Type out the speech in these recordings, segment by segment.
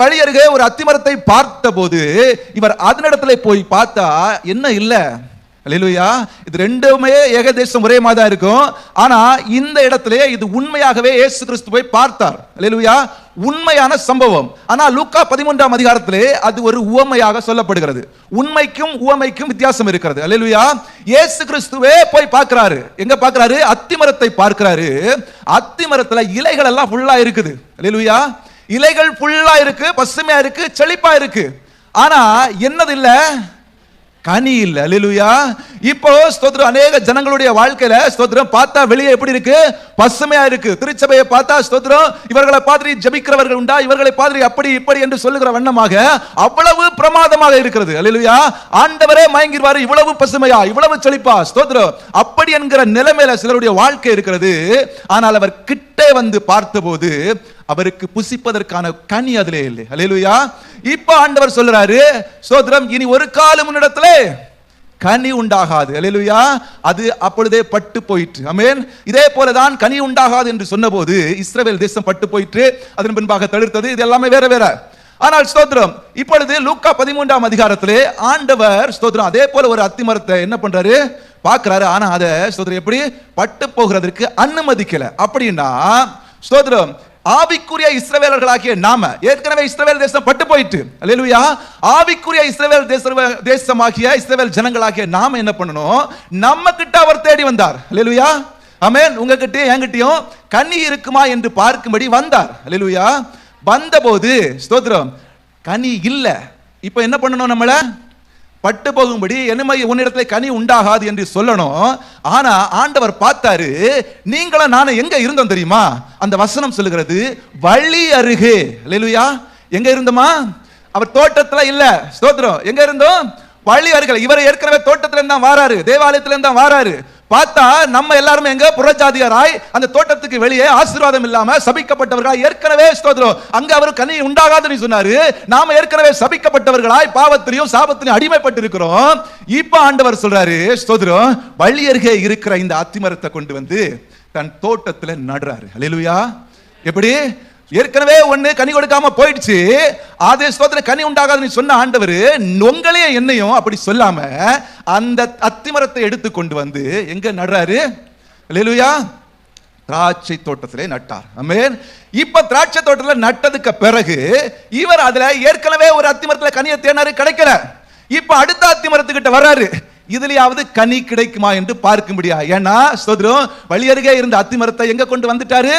வழி அருகே ஒரு அத்திமரத்தை பார்த்தபோது இவர் அதனிடத்துல போய் பார்த்தா என்ன இல்ல? அல்லேலூயா இது ரெண்டுமே ஏகதேசம் ஒரே மாதிரி தான் இருக்கும். ஆனா இந்த இடத்துல இது உண்மையாகவே இயேசு கிறிஸ்து போய் பார்த்தார். அல்லேலூயா உண்மையான சம்பவம். ஆனா லூக்கா பதிமூன்றாம் அதிகாரத்திலே அது ஒரு உவமையாக சொல்லப்படுகிறது. உண்மைக்கும் உவமைக்கும் வித்தியாசம் இருக்கிறது. அல்லேலூயா இயேசு கிறிஸ்துவே போய் பார்க்கிறாரு. எங்க பார்க்கிறாரு? அத்திமரத்தை பார்க்கிறாரு. அத்திமரத்துல இலைகள் எல்லாம் ஃபுல்லா இருக்குது. அல்லேலூயா இலைகள் புல்லா இருக்கு பசுமையா இருக்கு செழிப்பா இருக்கு. ஆனா என்னது இல்ல கனி இல்ல. அலிலுயா இப்போ ஸ்தோத்திரம் அநேக ஜனங்களுடைய வாழ்க்கையில ஸ்தோத்திரம் பார்த்தா வெளியே எப்படி இருக்கு? பசுமையா இருக்கு. திருச்சபையை பார்த்தா ஸ்தோத்திரம் இவர்களை பாதிரி ஜபிக்கிறவர்கள் உண்டா? இவர்களை பாதிரி அப்படி இப்படி என்று சொல்லுகிற வண்ணமாக அவ்வளவு பிரமாதமாக இருக்கிறது. அலிலுயா ஆண்டவரே மயங்கிடுவாரு இவ்வளவு பசுமையா இவ்வளவு செழிப்பா. ஸ்தோத்திரம். அப்படி என்கிற நிலைமையில சிலருடைய வாழ்க்கை இருக்கிறது. ஆனால் அவர் கிட்டே வந்து பார்த்தபோது அவருக்கு புசிப்பதற்கான கனி அதிலே இல்லை. அலையலுயா இப்ப ஆண்டவர் சொல்றாரு ஸ்தோத்திரம் இனி ஒரு காலம் முன்னிடத்துல கனி உண்டாகாது. அலையலுயா அது அப்பொழுதே பட்டு போயிற்று. அமேன் இதே போலதான் கனி உண்டாகாது என்று சொன்னபோது இஸ்ரேல் தேசம் பட்டு போயிற்று. அதன் பின்பாக தடுத்தது. இது எல்லாமே வேற வேற. ஆனால் ஸ்தோத்திரம் இப்பொழுது லூக்கா பதிமூன்றாம் அதிகாரத்திலே ஆண்டவர் ஸ்தோத்திரம் அதே போல ஒரு அத்திமரத்தை என்ன பண்றாரு? பார்க்கிறாரு. ஆனா அதை ஸ்தோத்திரம் எப்படி? பட்டு போகிறதற்கு அனுமதிக்கல. அப்படின்னா ஸ்தோத்திரம் ஆவிக்குரிய இஸ்ரவேலர்களாகிய நாம ஏற்கனவே இஸ்ரவேல் தேசம் பட்டு போயிட்டு அல்லேலூயா. ஆவிக்குரிய இஸ்ரவேல் தேச தேசமாகிய இஸ்ரவேல் ஜனங்களாகிய நாம என்ன பண்ணணும்? நம்ம கிட்ட அவர் தேடி வந்தார். அல்லேலூயா. அமேன் உங்ககிட்டயும் என்கிட்டயும் கண்ணி இருக்குமா என்று பார்க்கும்படி வந்தார். அல்லேலூயா. வந்தபோது ஸ்தோத்திரம் கனி இல்லை. இப்போ என்ன பண்ணணும் நம்மளை? பட்டு போகும்படி என்னமை உன்னிடத்துல கனி உண்டாகாது என்று சொல்லணும். ஆனா ஆண்டவர் பார்த்தாரு நீங்களும் நானும் எங்க இருந்தோம் தெரியுமா? அந்த வசனம் சொல்லுகிறது வழி அருகே. லெலுயா எங்க இருந்தோமா? அவர் தோட்டத்துல இல்ல. ஸ்தோத்திரம். எங்க இருந்தோம்? வழி அருகில் இவர் ஏற்கனவே தோட்டத்துல இருந்தா வாராரு தேவாலயத்துல இருந்தா வாராரு. பார்த்தா நம்ம எல்லாருமே எங்க? புறஜாதியாராய் அந்த தோட்டத்துக்கு வெளியே ஆசீர்வாதம் இல்லாம சபிக்கப்பட்டவர்களாய் ஏற்கனவே ஸ்தோத்திரம். அங்க அவர் கனி உண்டாகாதுன்னு சொன்னாரு. நாம ஏற்கனவே சபிக்கப்பட்டவர்களாய் பாவத்திலையும் சாபத்திலையும் அடிமைப்பட்டு இருக்கிறோம் இப்ப ஆண்டவர் சொல்றாரு ஸ்தோத்திரம் வழியருகே இருக்கிற இந்த அத்திமரத்தை கொண்டு வந்து தன் தோட்டத்துல நடுறாரு. அல்லேலூயா எப்படி? ஏற்கனவே ஒண்ணு கனி கொடுக்காம போயிடுச்சு. அதே ஸ்தோத்திர கனி உண்டாகாதுன்னு சொன்ன ஆண்டவர் உங்களையும் என்னையும் அப்படி சொல்லாம அந்த அத்திமரத்தை எடுத்து கொண்டு வந்து எங்க நடுறாரு? லெலுயா திராட்சை தோட்டத்திலே நட்டார். அமேன் இப்ப திராட்சை தோட்டத்தில் நட்டதுக்கு பிறகு இவர் அதுல ஏற்கனவே ஒரு அத்திமரத்தில் கனியை தேனாரு கிடைக்கல. இப்ப அடுத்த அத்திமரத்துக்கிட்ட வர்றாரு. இதுலயாவது கனி கிடைக்குமா என்று பார்க்க முடியாது ஏன்னா சோதரம் வழியருகே இருந்த அத்திமரத்தை எங்க கொண்டு வந்துட்டாரு?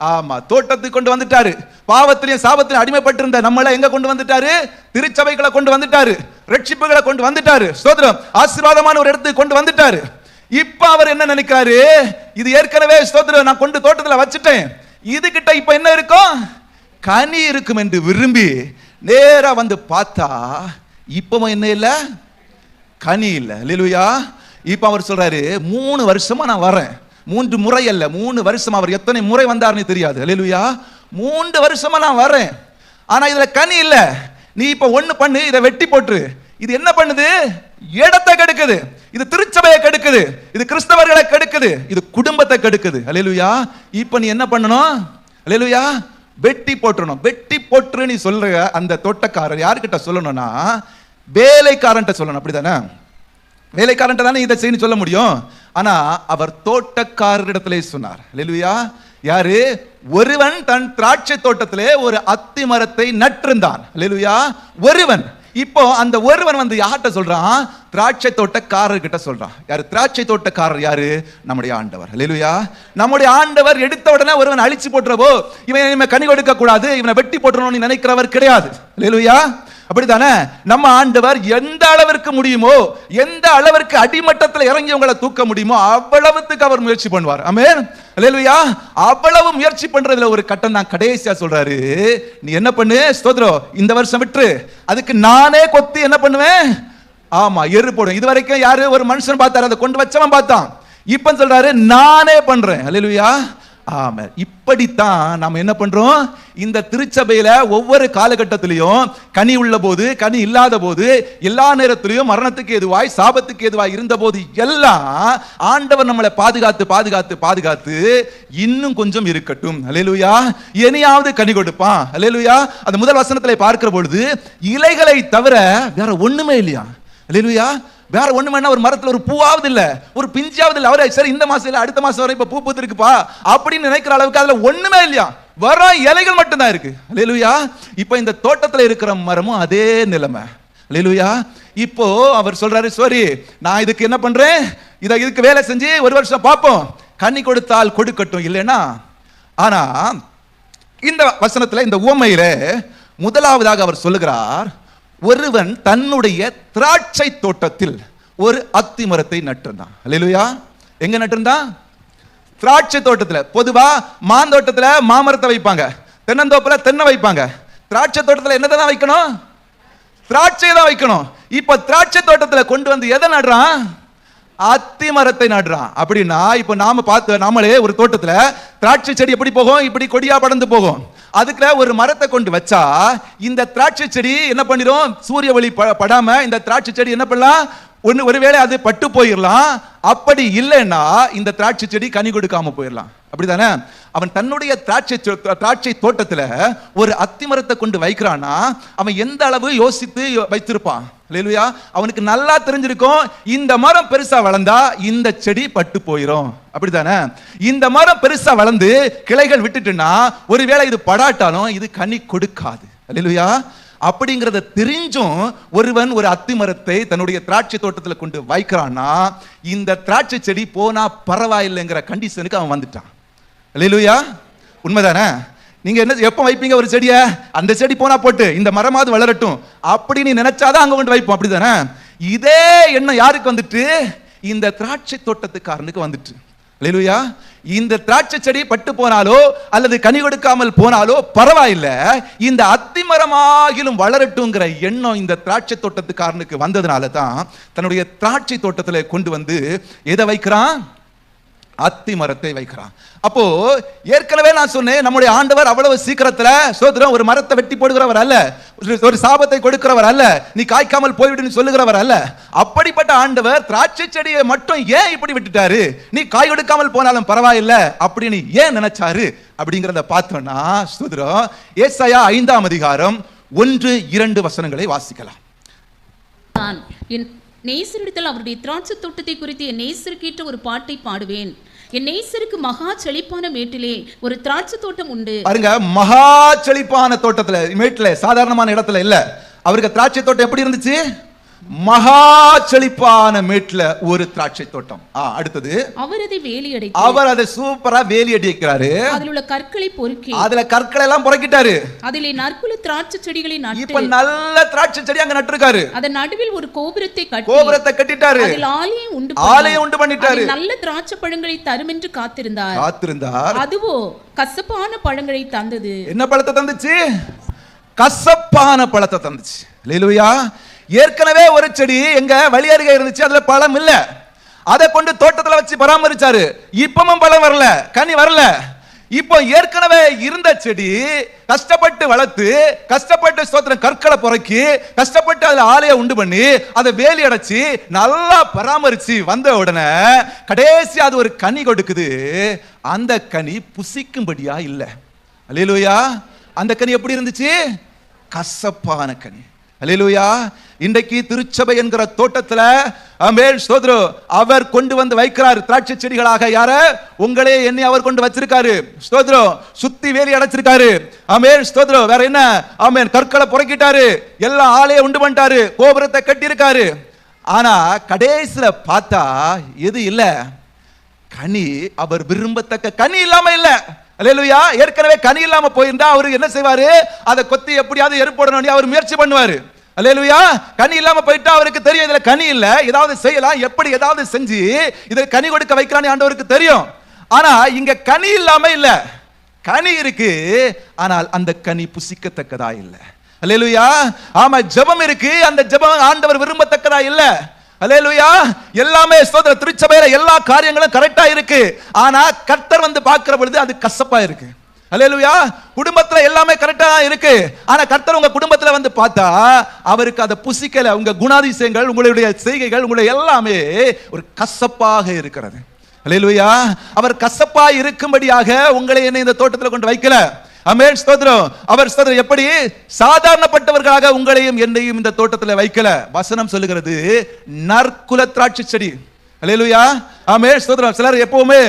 ஆமா தோட்டத்துக்கு கொண்டு வந்துட்டாரு. பாவத்திலையும் சாபத்திலையும் அடிமைப்பட்டிருந்த நம்மளை எங்க கொண்டு வந்துட்டாரு? திருச்சபைகளை கொண்டு வந்துட்டாரு. ரட்சிப்புகளை கொண்டு வந்துட்டாரு. சோதரம் ஆசீர்வாதமான ஒரு இடத்துக்கு கொண்டு வந்துட்டாரு. இப்ப அவர் என்ன நினைக்கிறாரு? இது ஏற்கனவே ஸ்தோத்திரம் நான் கொண்டு தோட்டத்துல வச்சுட்டேன். இது கிட்ட இப்ப என்ன இருக்கும் கனி இருக்கும் என்று விரும்பி நேரா வந்து பார்த்தா இப்பவும் என்ன இல்ல? கனி இல்ல. லிலுயா இப்ப அவர் சொல்றாரு மூணு வருஷமா நான் வரேன். மூன்று முறை அல்ல மூணு வருஷம் அவர் எத்தனை முறை வந்தார்னு தெரியாது. லிலுயா மூன்று வருஷமா நான் வரேன். ஆனா இதுல கனி இல்ல. நீ இப்ப ஒண்ணு பண்ணு இதை வெட்டி போட்டுரு. இது என்ன பண்ணுது? இடத்தை கெடுக்குது. இது திருச்சபையை கெடுக்குது. இது கிறிஸ்தவர்களை கெடுக்குது. இது குடும்பத்தை கெடுக்குது. அல்லேலூயா இப்போ நீ என்ன பண்ணணும்? அல்லேலூயா வெட்டி போட்டுறணும். வெட்டி போட்டுரு நீ சொல்ற அந்த தோட்டக்காரர் யார்கிட்ட சொல்லணும்னா வேலைக்காரன்ட்ட சொல்லணும். அப்படிதானே? வேலைக்காரன்ட்ட தானே இதை செய்யணும் சொல்ல முடியும். ஆனா அவர் தோட்டக்காரரிடத்திலே சொன்னார். லெலுயா யாரு? ஒருவன் தன் திராட்சை தோட்டத்திலே ஒரு அத்தி மரத்தை நட்டிருந்தான். லெலுயா ஒருவன். இப்போ அந்த ஒருவன் வந்து யார்கிட்ட சொல்றான்? திராட்சை தோட்டக்காரர் கிட்ட சொல்றான். யாரு? திராட்சை தோட்டக்காரர் யாரு? நம்முடைய ஆண்டவர். லெலுயா நம்முடைய ஆண்டவர் எடுத்த உடனே ஒருவன் அழிச்சு போட்டுறவோ இவன் இவன் கனி கொடுக்க கூடாது இவனை வெட்டி போட்டுறணும்னு நினைக்கிறவர் கிடையாது. லெலுயா அப்படித்தானே? நம்ம ஆண்டவர் எந்த அளவிற்கு முடியுமோ எந்த அளவிற்கு அடிமட்டத்தில் இறங்கி உங்களை தூக்க முடியுமோ அவ்வளவுக்கு அவர் முயற்சி பண்ணுவார். ஆமென். அல்லேலூயா. அவ்வளவு முயற்சி பண்றதுல ஒரு கட்டம் தான் கடைசியா சொல்றாரு. நீ என்ன பண்ணு? ஸ்தோத்ரோ இந்த வருஷம் விட்டுரு. அதுக்கு நானே கொத்தி என்ன பண்ணுவேன்? ஆமா எரு போடும். இது வரைக்கும் யாரு? ஒரு மனுஷன் பார்த்தாரு. அதை கொண்டு வச்சவன் பார்த்தான். இப்ப சொல்றாரு நானே பண்றேன். அல்லேலூயா. ஆமா இப்படித்தான் நாம என்ன பண்றோம்? இந்த திருச்சபையில ஒவ்வொரு காலகட்டத்திலையும் கனி உள்ள போது கனி இல்லாத போது எல்லா நேரத்திலையும் மரணத்துக்கு எதுவாய் சாபத்துக்கு எதுவாய் இருந்த போது எல்லாம் ஆண்டவர் நம்மளை பாதுகாத்து பாதுகாத்து பாதுகாத்து இன்னும் கொஞ்சம் இருக்கட்டும். அலையலுயா இனியாவது கனி கொடுப்பான். அலையலுயா அந்த முதல் வசனத்தில் பார்க்கிற பொழுது இலைகளை தவிர வேற ஒண்ணுமே இல்லையா? அலையலுயா வேற ஒண்ணு வேணா ஒரு மரத்துல ஒரு பூவாவது இல்ல ஒரு பிஞ்சாவது இல்ல. அவரே சரி இந்த மாசம் இல்ல அடுத்த மாசம் வரை இப்ப பூ பூத்திருக்குப்பா அப்படின்னு நினைக்கிற அளவுக்கு அதுல ஒண்ணுமே இல்லையா? வர இலைகள் மட்டும்தான் இருக்கு. லெலுயா இப்போ இந்த தோட்டத்துல இருக்கிற மரமும் அதே நிலைமை. லெலுயா இப்போ அவர் சொல்றாரு சாரி நான் இதுக்கு என்ன பண்றேன்? இதை இதுக்கு வேலை செஞ்சு ஒரு வருஷம் பார்ப்போம். கண்ணி கொடுத்தால் கொடுக்கட்டும் இல்லைன்னா? ஆனா இந்த வசனத்துல இந்த உவமையில முதலாவதாக அவர் சொல்லுகிறார் ஒருவன் தன்னுடைய திராட்சை தோட்டத்தில் ஒரு அத்தி மரத்தை நட்டிருந்தான். அல்லேலூயா எங்க நட்டிருந்தான் திராட்சை தோட்டத்தில். பொதுவா மாந்தோட்டத்தில் மாமரத்தை வைப்பாங்க. தென்னந்தோப்புல தென்னை வைப்பாங்க. திராட்சை தோட்டத்தில் என்னதை தான் வைக்கணும்? திராட்சை தான் வைக்கணும். இப்ப திராட்சை தோட்டத்தில் கொண்டு வந்து எதை நடுறான்? அத்தி மரத்தை நடுறான். அப்படின்னா இப்ப நாம பார்த்து நாமளே ஒரு தோட்டத்துல திராட்சை செடி எப்படி போகும்? இப்படி கொடியா படந்து போகும். அதுக்குள்ள ஒரு மரத்தை கொண்டு வச்சா இந்த திராட்சை செடி என்ன பண்ணிடும் சூரிய ஒளி படாம இந்த திராட்சை செடி என்ன பண்ணலாம்? ஒன்று ஒருவேளை அது பட்டு போயிடலாம் அப்படி இல்லைன்னா இந்த திராட்சை செடி கனி கொடுக்காம போயிடலாம் அப்படிதானே? அவன் தன்னுடைய திராட்சை திராட்சை தோட்டத்தில் ஒரு அத்திமரத்தை கொண்டு வைக்கிறானா அவன் எந்த அளவு யோசித்து யோ- வைத்திருப்பான்? இல்லையா அவனுக்கு நல்லா தெரிஞ்சிருக்கும் இந்த மரம் பெருசா வளர்ந்தா இந்த செடி பட்டு போயிடும் அப்படிதானே? இந்த மரம் பெருசா வளர்ந்து கிளைகள் விட்டுட்டுன்னா ஒருவேளை இது படாட்டாலும் இது கனி கொடுக்காது. இல்லையா அப்படிங்கிறத தெரிஞ்சும் ஒருவன் ஒரு அத்தி மரத்தை தன்னுடைய திராட்சை தோட்டத்தில் கொண்டு வைக்கிறான்னா இந்த திராட்சை செடி போனா பரவாயில்லைங்கிற கண்டிஷனுக்கு அவன் வந்துட்டான். இல்லையிலுயா உண்மைதானே? நீங்க என்ன எப்போ வைப்பீங்க ஒரு செடியை? அந்த செடி போனா போட்டு இந்த மரமாவது வளரட்டும் அப்படி நீ நினைச்சாதான் அங்க கொண்டு வைப்போம் அப்படிதானே? இதே எண்ணம் யாருக்கு வந்துட்டு? இந்த திராட்சை தோட்டத்துக்காரனுக்கு வந்துட்டு. இல்லையிலுயா இந்த திராட்சை செடி பட்டு போனாலோ அல்லது கனி கொடுக்காமல் போனாலோ பரவாயில்ல. இந்த அத்திமரமாகிலும் வளரட்டுங்கிற எண்ணம் இந்த திராட்சை தோட்டத்துக்காரனுக்கு வந்ததுனால தான் தன்னுடைய திராட்சை தோட்டத்துல கொண்டு வந்து எதை வைக்கிறான்? அத்தி மரத்தை வைக்கிறான். அப்போ ஏற்கனவே நான் சொன்னேன் நம்முடைய ஆண்டவர் அவ்வளவு சீக்கிரத்துல சோதரம் ஒரு மரத்தை வெட்டி போடுகிறவர் அல்ல. ஒரு- சாபத்தை கொடுக்கிறவர் அல்ல. நீ காய்க்காமல் போய்விடுன்னு சொல்லுகிறவர் அல்ல. அப்படிப்பட்ட ஆண்டவர் திராட்சை செடியை மட்டும் ஏன் இப்படி விட்டுட்டாரு? நீ காய் கொடுக்காமல் போனாலும் பரவாயில்ல அப்படின்னு ஏன் நினைச்சாரு? அப்படிங்கிறத பார்த்தோம்னா சுதரம் ஏசாயா ஐந்தாம் அதிகாரம் ஒன்று இரண்டு வசனங்களை வாசிக்கலாம். நேசரிடத்தில் அவருடைய திராட்சை தோட்டத்தை குறித்து என் நேசருக்கேற்ற ஒரு பாட்டை பாடுவேன். என் நேசருக்கு மகா செழிப்பான மேட்டிலே ஒரு திராட்சை தோட்டம் உண்டு. பாருங்க மகா செழிப்பான தோட்டத்துல மேட்டில் சாதாரணமான இடத்துல இல்ல. அவருக்கு திராட்சை தோட்டம் எப்படி இருந்துச்சு? மகா செழிப்பான மேட்ல ஒரு திராட்சை தோட்டம். அடுத்தது. அவர் அதை வேலியடைத்து அவர் அதை சூப்பரா வேலி அடிக்கிறாரு. அதில் உள்ள கற்களை பொறுக்கி அதுல கற்களை எல்லாம் புறக்கிட்டாரு. அதிலே நற்குல திராட்சை செடிகளை இப்ப நட்டு நல்ல திராட்சை செடி அங்க நட்டிருக்காரு. அதன் நடுவில் ஒரு கோபுரத்தை கட்டி கோபுரத்தை கட்டிட்டாரு. அதில் ஆலயம் உண்டு ஆலயம் உண்டு பண்ணிட்டாரு. நல்ல திராட்சை பழங்களை தரும் என்று காத்திருந்தார். காத்திருந்தார். அதுவோ கசப்பான பழங்களை தந்தது. என்ன பழத்தை தந்துச்சு? கசப்பான பழத்தை தந்துச்சு. லேலுயா ஏற்கனவே ஒரு செடி எங்க வழி அருகே இருந்துச்சு அதுல பழம் இல்ல. அதை கொண்டு தோட்டத்துல வச்சு பராமரிச்சாரு. இப்பவும் பழம் வரல கனி வரல. இப்போ ஏற்கனவே இருந்த செடி கஷ்டப்பட்டு வளர்த்து கஷ்டப்பட்டு ஸ்தோத்திரம் கற்களை புறக்கி கஷ்டப்பட்டு அதுல ஆலையை உண்டு பண்ணி அதை வேலி அடைச்சு நல்லா பராமரிச்சு வந்த உடனே கடைசி அது ஒரு கனி கொடுக்குது. அந்த கனி புசிக்கும்படியா இல்லை. அல்லேலூயா. அந்த கனி எப்படி இருந்துச்சு? கசப்பான கனி. அல்லேலூயா. இன்றைக்கு திருச்சபை என்கிற தோட்டத்தில் அமேல் சோதரு அவர் கொண்டு வந்து வைக்கிறார். திராட்சை செடிகளாக யார? உங்களே எண்ணி அவர் கொண்டு வச்சிருக்காரு. ஸ்தோத்திரம் சுத்தி வேலி அடைச்சிருக்காரு. அமேல் ஸ்தோத்திரம் வேற என்ன? ஆமென் கற்களை புறக்கிட்டாரு. எல்லா ஆலையை உண்டு பண்ணிட்டாரு. கோபுரத்தை கட்டியிருக்காரு. ஆனா கடைசியில பார்த்தா எது இல்ல? கனி அவர் விரும்பத்தக்க கனி இல்லாம இல்ல. அல்லேலூயா ஏற்கனவே கனி இல்லாம போயிருந்தா அவரு என்ன செய்வாரு? அதை கொத்தி எப்படியாவது எருப்படணும் அவர் முயற்சி பண்ணுவாரு. அல்லேலூயா. கனி இல்லாம போயிட்டா அவருக்கு தெரியும் இதுல கனி இல்ல. ஏதாவது செய்யலாம். எப்படி ஏதாவது செஞ்சு இதை கனி கொடுக்க வைக்கலாம்னு ஆண்டவருக்கு தெரியும். ஆனா இங்க கனி இல்லாம இல்ல. கனி இருக்கு ஆனால் அந்த கனி புசிக்கத்தக்கதா இல்ல. அல்லேலூயா. ஆமா ஜெபம் இருக்கு அந்த ஜெபம் ஆண்டவர் விரும்பத்தக்கதா இல்ல. அலேலுயா எல்லாமே ஸ்தோத்திர திருச்சபையில எல்லா காரியங்களும் கரெக்டா இருக்கு. ஆனா கர்த்தர் வந்து பார்க்கிற பொழுது அது கசப்பா இருக்கு. அலையலுயா குடும்பத்துல எல்லாமே கரெக்டா தான் இருக்கு. ஆனா கர்த்தர் உங்க குடும்பத்துல வந்து பார்த்தா அவருக்கு அதை புசிக்கல. உங்க குணாதிசயங்கள் உங்களுடைய செய்கைகள் உங்களுடைய எல்லாமே ஒரு கசப்பாக இருக்கிறது. அலையலுயா அவர் கசப்பாக இருக்கும்படியாக உங்களை என்ன இந்த தோட்டத்துல கொண்டு வைக்கல. அமேன் ஸ்தோத்திரம். அவர் ஸ்தோத்திரம். எப்படி? சாதாரணப்பட்டவர்களாக உங்களையும் என்னையும் இந்த தோட்டத்துல வைக்கல. வசனம் சொல்லுகிறது நற்குல திராட்சை செடி. அலையலுயா ஆமே சோதரம் சிலர் எப்பவுமே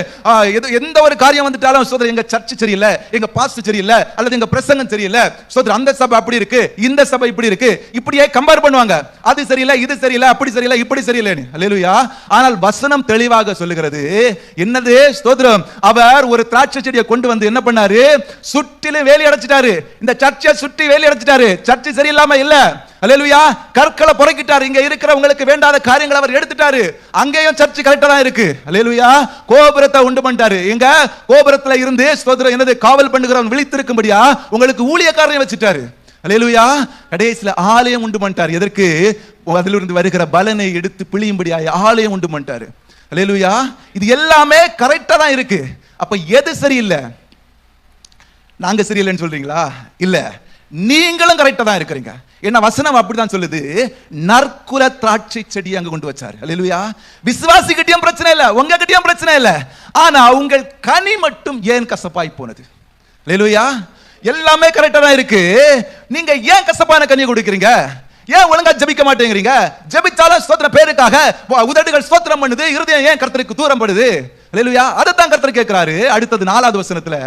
எது எந்த ஒரு காரியம் வந்துட்டாலும் சோதரம் எங்க சர்ச் சரியில்லை எங்க பாஸ்ட் சரியில்லை அல்லது எங்க பிரசங்கம் சரியில்லை. சோதரம் அந்த சபை அப்படி இருக்கு இந்த சபை இப்படி இருக்கு. இப்படியே கம்பேர் பண்ணுவாங்க. அது சரியில்லை இது சரியில்லை அப்படி சரியில்லை இப்படி சரியில்லைன்னு. அல்லேலூயா ஆனால் வசனம் தெளிவாக சொல்லுகிறது என்னது ஸ்தோத்திரம் அவர் ஒரு திராட்சை செடியை கொண்டு வந்து என்ன பண்ணாரு? சுற்றிலும் வேலி அடைச்சிட்டாரு. இந்த சர்ச்சை சுற்றி வேலி அடைச்சிட்டாரு. சர்ச்சை சரியில்லாம இல்ல. அல்லேலூயா கற்களை புறக்கிட்டார் இங்க இருக்கிறவங்களுக்கு வேண்டாத காரியங்களை அவர் எடுத்துட்டாரு. அங்கேயும் சர்ச் கரெக்டா தான் இருக்கு. அல்லேலூயா கோபுரத்தை உண்டு பண்ணிட்டாரு. எங்க? கோபுரத்துல இருந்து ஸ்தோத்திரம் என்னது? காவல் பண்ணுகிறவன் விழித்திருக்கும்படியா உங்களுக்கு ஊழியக்காரனை வச்சுட்டாரு. அல்லேலூயா கடைசியில் ஆலயம் உண்டு பண்ணிட்டாரு. எதற்கு? அதிலிருந்து வருகிற பலனை எடுத்து பிழியும்படியா ஆலயம் உண்டு பண்ணிட்டாரு. அல்லேலூயா இது எல்லாமே கரெக்டா தான் இருக்கு. அப்ப எது சரியில்லை? நாங்க சரியில்லைன்னு சொல்றீங்களா? இல்ல. நீங்களும் கரெக்டா தான் இருக்கிறீங்க. என்ன வசனம் அப்படிதான் சொல்லுது. நற்குல திராட்சை செடி அங்க கொண்டு வச்சாரு. அல்லேலூயா. விசுவாசி கிட்டயும் பிரச்சனை இல்ல உங்க கிட்டயும் பிரச்சனை இல்ல. ஆனா உங்கள் கனி மட்டும் ஏன் கசப்பாய் போனது? லெலுயா எல்லாமே கரெக்டா தான் இருக்கு. நீங்க ஏன் கசப்பான கனியை கொடுக்குறீங்க? ஏன் ஒழுங்கா ஜெபிக்க மாட்டேங்கிறீங்க? ஜெபிச்சாலும் ஸ்தோத்திர பேருக்காக உதடுகள் ஸ்தோத்திரம் பண்ணுது இருதயம் ஏன் கர்த்தருக்கு தூரம் படுது? அல்லேலூயா. அதைத்தான் கர்த்தர் கேட்கிறாரு. அடுத்தது நாலாவது வசனத்துல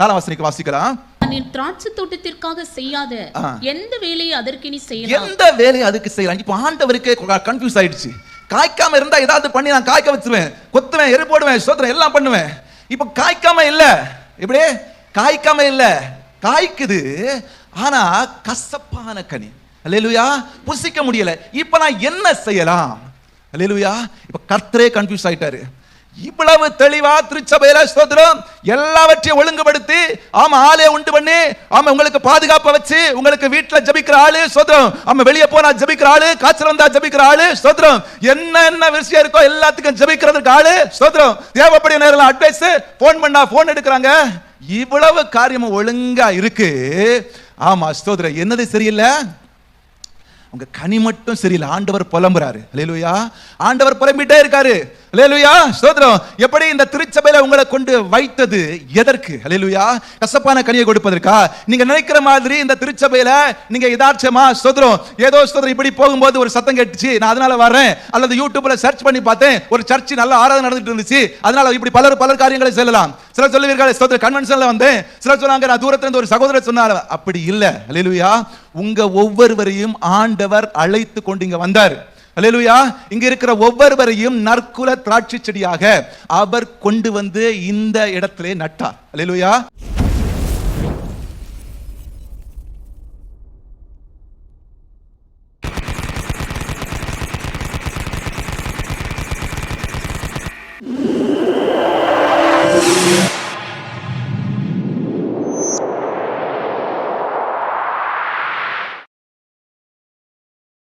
நாலாம் வசனிக்கு வாசிக்கலாம். நீ திராட்சை தோட்டத்திற்காக செய்யாத. எந்த வேலையை அதற்கு நீ செய்யலாம்? எந்த வேலையை அதுக்கு செய்யலாம்? இப்போ ஆண்டவருக்கு கன்ஃபியூஸ் ஆயிடுச்சு. காய்க்காம இருந்தா ஏதாவது பண்ணி நான் காய்க்க வச்சிருவேன். கொத்துவேன் எரு போடுவேன் ஸ்தோத்திரம் எல்லாம் பண்ணுவேன். இப்போ காய்க்காம இல்ல. இப்படி காய்க்காம இல்ல. காய்க்குது. ஆனா கசப்பான கனி. அல்லேலூயா. புசிக்க முடியல. இப்போ நான் என்ன செய்யலாம்? அல்லேலூயா. இப்போ கர்த்தரே கன்ஃபியூஸ் ஆயிட்டாரு. இவ்வளவு தெளிவா திருச்சபையில ஸ்தோத்திரம். எல்லாவற்றையும் ஒழுங்குபடுத்தி ஆமா ஆளே உண்டு பண்ணி ஆமா உங்களுக்கு பாதுகாப்பை வச்சு உங்களுக்கு வீட்டுல ஜபிக்கிற ஆளு ஸ்தோத்திரம். ஆமா வெளியே போனா ஜபிக்கிற ஆளு காய்ச்சல் வந்தா ஜபிக்கிற ஆளு ஸ்தோத்திரம். என்ன என்ன விஷயம் இருக்கோ எல்லாத்துக்கும் ஜபிக்கிறதுக்கு ஆளு ஸ்தோத்திரம். தேவைப்படிய நேரம் அட்வைஸ் போன் பண்ணா போன் எடுக்கிறாங்க. இவ்வளவு காரியமும் ஒழுங்கா இருக்கு. ஆமா ஸ்தோத்திரம். என்னது சரியில்லை? உங்க கனி மட்டும் சரியில்லை. ஆண்டவர் புலம்புறாரு. ஆண்டவர் புலம்பிட்டே இருக்காரு. அல்லேலூயா ஸ்தோத்திரம். எப்படி இந்த திருச்சபையில உங்களை கொண்டு வைத்தது? எதற்கு? அல்லேலூயா கசப்பான கனியை கொடுப்பதற்கா? நீங்க நினைக்கிற மாதிரி இந்த திருச்சபையில நீங்க இதார்ச்சமா ஸ்தோத்திரம். ஏதோ ஸ்தோத்திரம் இப்படி போகும்போது ஒரு சத்தம் கேட்டுச்சு. நான் அதனால வரேன் அல்லது யூடியூப்ல சர்ச் பண்ணி பார்த்தேன். ஒரு சர்ச் நல்ல ஆராதனை நடந்துட்டு இருந்துச்சு. அதனால இப்படி பலர் பலர் காரியங்களை செல்லலாம் சிலர் சொல்லுவீர்கள் ஸ்தோத்திர கன்வென்ஷன்ல வந்தேன் சிலர் சொன்னாங்க நான் தூரத்துல இருந்து ஒரு சகோதரர் சொன்னார். அப்படி இல்லை. அல்லேலூயா உங்க ஒவ்வொருவரையும் ஆண்டவர் அழைத்து கொண்டு இங்க வந்தார். அலையலுயா இங்க இருக்கிற ஒவ்வொருவரையும் நற்குல திராட்சை செடியாக அவர் கொண்டு வந்து இந்த இடத்திலே நட்டார். அலையலுயா